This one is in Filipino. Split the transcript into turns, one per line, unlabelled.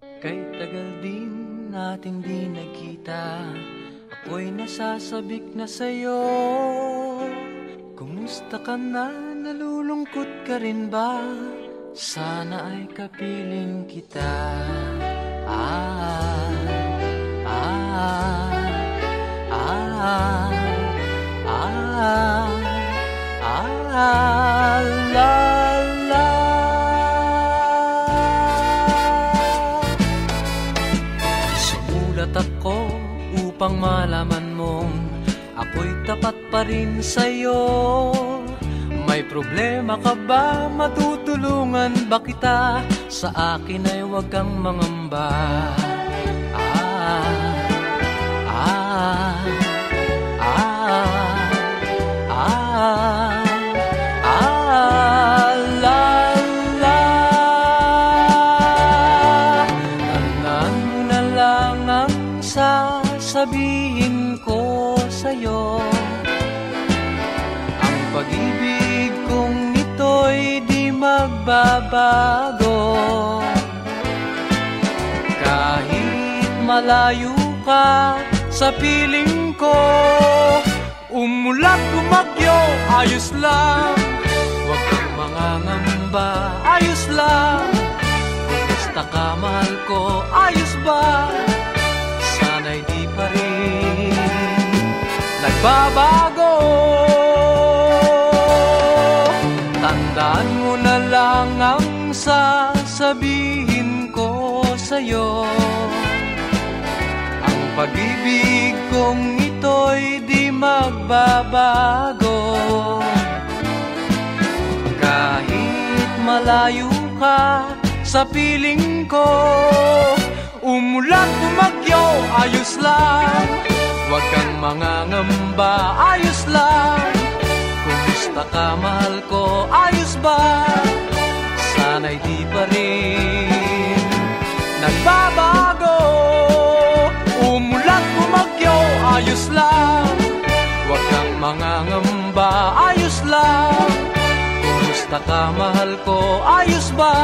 Kay tagal din nating di nagkita Ako'y nasasabik na sa'yo Kumusta ka na? Nalulungkot ka rin ba? Sana ay kapiling kita Sumulat ako upang malaman mong ako'y tapat pa rin sa'yo. May problema ka ba? Matutulungan ba kita? Sa akin ay huwag kang mangamba. Ah, sasabihin ko sa'yo Ang pag-ibig kong ito'y di magbabago. Kahit malayo ka sa piling ko Umulat, bumagyo, ayos lang. Huwag kang mangangamba, ayos lang. Kumusta ka, mahal ko, ayos ba? Nagbabago. Tandaan mo na lang ang sasabihin ko sa'yo. Ang pag-ibig kong ito'y di magbabago. Kahit malayo ka sa piling ko Umulat, bumagyo, ayos lang Kang mangangamba, ayos lang Kumusta ka, mahal ko, ayos ba? Sana'y di pa rin nagbabago Umulat, bumagyo, ayos lang Huwag kang mangangamba, ayos lang Kumusta ka, mahal ko, ayos ba?